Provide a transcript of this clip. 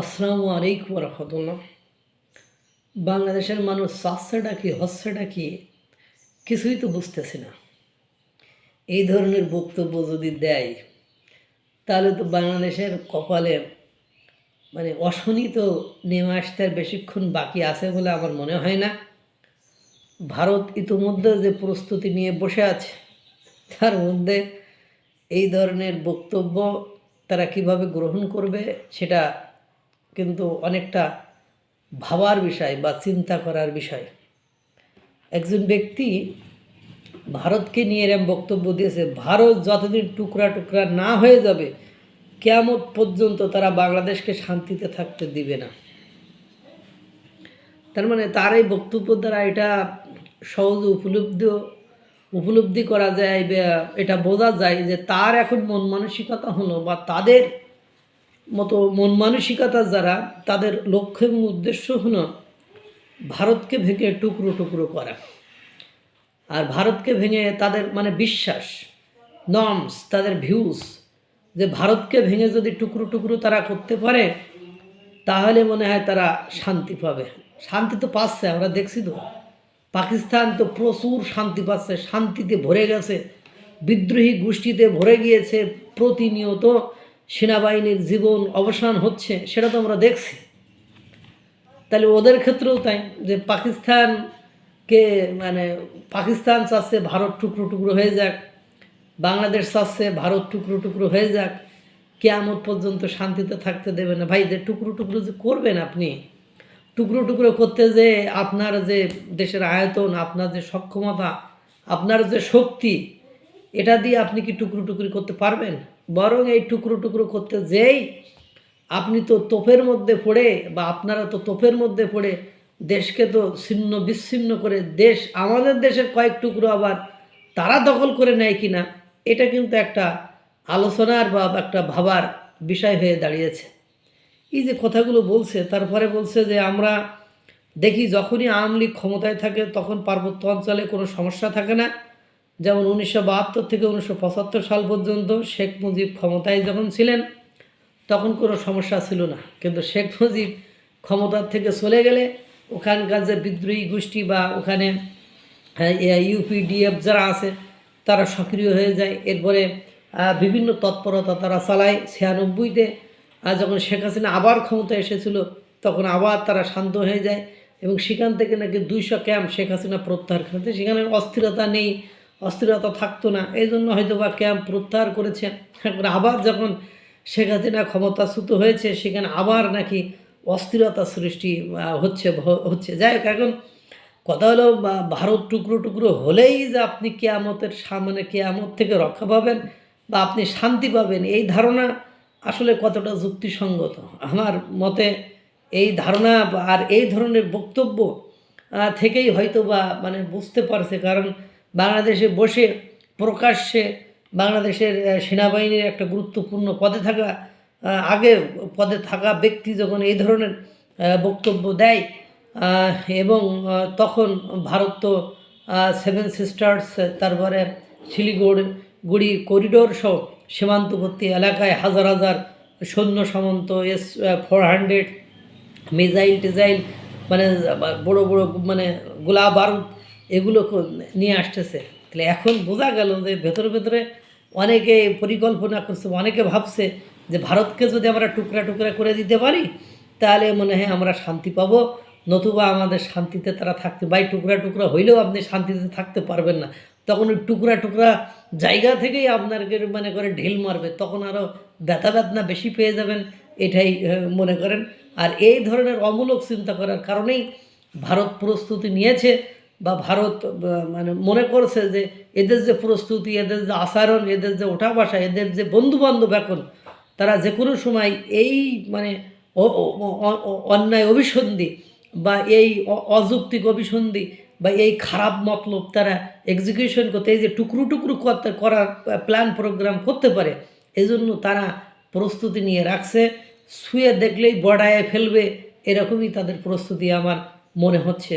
আসসালামু আলাইকুম রহমতুল্লাহ। বাংলাদেশের মানুষ চাচ্ছেটা কি, হচ্ছেটা কি, কিছুই তো বুঝতেছি না। এই ধরনের বক্তব্য যদি দেয়, তাহলে তো বাংলাদেশের কপালে মানে অশনি তো নেমে আসতে আর বেশিক্ষণ বাকি আছে বলে আমার মনে হয় না। ভারত ইতোমধ্যে যে প্রস্তুতি নিয়ে বসে আছে, তার মধ্যে এই ধরনের বক্তব্য তারা কীভাবে গ্রহণ করবে, সেটা কিন্তু অনেকটা ভাবার বিষয় বা চিন্তা করার বিষয়। একজন ব্যক্তি ভারতকে নিয়ে এরম বক্তব্য দিয়েছে, ভারত যতদিন টুকরা টুকরা না হয়ে যাবে, কেয়ামত পর্যন্ত তারা বাংলাদেশকে শান্তিতে থাকতে দিবে না। তার মানে তার এই বক্তব্য দ্বারা এটা সহজে উপলব্ধি উপলব্ধি করা যায় এটা বোঝা যায় যে তার এখন মন মানসিকতা হলো বা তাদের মতো মন মানসিকতা যারা, তাদের লক্ষ্য এবং উদ্দেশ্য হলো ভারতকে ভেঙে টুকরো টুকরো করা। আর ভারতকে ভেঙে তাদের মানে বিশ্বাস নর্মস তাদের ভিউস যে ভারতকে ভেঙে যদি টুকরো টুকরো তারা করতে পারে, তাহলে মনে হয় তারা শান্তি পাবে। শান্তি তো পাচ্ছে, আমরা দেখছি তো। পাকিস্তান তো প্রচুর শান্তি পাচ্ছে, শান্তিতে ভরে গেছে, বিদ্রোহী গোষ্ঠীতে ভরে গিয়েছে প্রতিনিয়ত। সেনাবাহিনীর জীবন অবসান হচ্ছে, সেটা তো আমরা দেখছি। তাহলে ওদের ক্ষেত্রেও তাই, যে পাকিস্তানকে মানে পাকিস্তান চাচ্ছে ভারত টুকরো টুকরো হয়ে যাক, বাংলাদেশ চাচ্ছে ভারত টুকরো টুকরো হয়ে যাক, কেয়ামত পর্যন্ত শান্তিতে থাকতে দেবে না। ভাই, যে টুকরো টুকরো যে করবেন আপনি, টুকরো টুকরো করতে যে আপনার যে দেশের আয়তন, আপনার যে সক্ষমতা, আপনার যে শক্তি, এটা দিয়ে আপনি কি টুকরো টুকরি করতে পারবেন? বরং এই টুকরো টুকরো করতে যেই আপনি তো তোপের মধ্যে পড়ে বা আপনারা তো তোপের মধ্যে পড়ে দেশকে তো ছিন্ন বিচ্ছিন্ন করে দেশ, আমাদের দেশের কয়েক টুকরো আবার তারা দখল করে নেয় কিনা, এটা কিন্তু একটা আলোচনার বা একটা ভাবার বিষয় হয়ে দাঁড়িয়েছে। এই যে কথাগুলো বলছে, তারপরে বলছে যে আমরা দেখি যখনই আওয়ামী লীগ ক্ষমতায় থাকে তখন পার্বত্য অঞ্চলে কোনো সমস্যা থাকে না। যেমন উনিশশো বাহাত্তর থেকে উনিশশো পঁচাত্তর সাল পর্যন্ত শেখ মুজিব ক্ষমতায় যখন ছিলেন, তখন কোনো সমস্যা ছিল না। কিন্তু শেখ মুজিব ক্ষমতার থেকে চলে গেলে ওখানকার যে বিদ্রোহী গোষ্ঠী বা ওখানে ইউপিডিএফ যারা আছে, তারা সক্রিয় হয়ে যায়। এরপরে বিভিন্ন তৎপরতা তারা চালায় ছিয়ানব্বইতে। আর যখন শেখ হাসিনা আবার ক্ষমতা এসেছিল, তখন আবার তারা শান্ত হয়ে যায় এবং সেখান থেকে নাকি দুইশো ক্যাম্প শেখ হাসিনা প্রত্যাহার করেছে। সেখানে অস্থিরতা নেই অস্থিরতা থাকতো না। এই জন্য হয়তো বা ক্যাম্প প্রত্যাহার করেছে। এরপরে আবার যখন শেখ হাসিনা ক্ষমতাচ্যুত হয়েছে, সেখানে আবার নাকি অস্থিরতা সৃষ্টি হচ্ছে হচ্ছে। যাই হোক, এখন কথা হলো ভারত টুকরো টুকরো হলেই যে আপনি কেয়ামতের সামনে কেয়ামত থেকে রক্ষা পাবেন বা আপনি শান্তি পাবেন, এই ধারণা আসলে কতটা যুক্তিসঙ্গত? আমার মতে এই ধারণা আর এই ধরনের বক্তব্য থেকেই হয়তো বা মানে বুঝতে পারছে। কারণ বাংলাদেশে বসে প্রকাশ্যে বাংলাদেশের সেনাবাহিনীর একটা গুরুত্বপূর্ণ পদে থাকা আগে পদে থাকা ব্যক্তি যখন এই ধরনের বক্তব্য দেয় এবং তখন ভারত তো সেভেন সিস্টার্স তারপরে শিলিগুড়ি, গুড়ি করিডোর সহ সীমান্তবর্তী এলাকায় হাজার হাজার সৈন্য সামন্ত, এস ফোর হান্ড্রেড মিজাইল টিজাইল মানে বড় বড় মানে গোলা বারুদ এগুলো নিয়ে আসতেছে। তাহলে এখন বোঝা গেল যে ভেতরে ভেতরে অনেকে পরিকল্পনা করছে, অনেকে ভাবছে যে ভারতকে যদি আমরা টুকরা টুকরা করে দিতে পারি, তাহলে মনে হয় আমরা শান্তি পাবো। নতুবা আমাদের শান্তিতে তারা থাকতে বাই টুকরা টুকরা হইলেও আপনি শান্তিতে থাকতে পারবেন না। তখন ওই টুকরা টুকরা জায়গা থেকেই আপনাকে মানে করে ঢিল মারবে। তখন আরও ব্যথা বেদনা বেশি পেয়ে যাবেন, এটাই মনে করেন। আর এই ধরনের অমূলক চিন্তা করার কারণেই ভারত প্রস্তুতি নিয়েছে। বা ভারত মানে মনে করছে যে এদের যে প্রস্তুতি, এদের যে আচরণ, এদের যে ওঠা বসা, এদের যে বন্ধুবান্ধব এখন, তারা যে কোনো সময় এই মানে অন্যায় অভিসন্ধি বা এই অযৌক্তিক অভিসন্ধি বা এই খারাপ মতলব তারা এক্সিকিউশন করতে, এই যে টুকরো টুকরো করতে, করার প্ল্যান প্রোগ্রাম করতে পারে, এজন্য তারা প্রস্তুতি নিয়ে রাখছে। শুয়ে দেখলেই বড়ায় ফেলবে, এরকমই তাদের প্রস্তুতি আমার মনে হচ্ছে।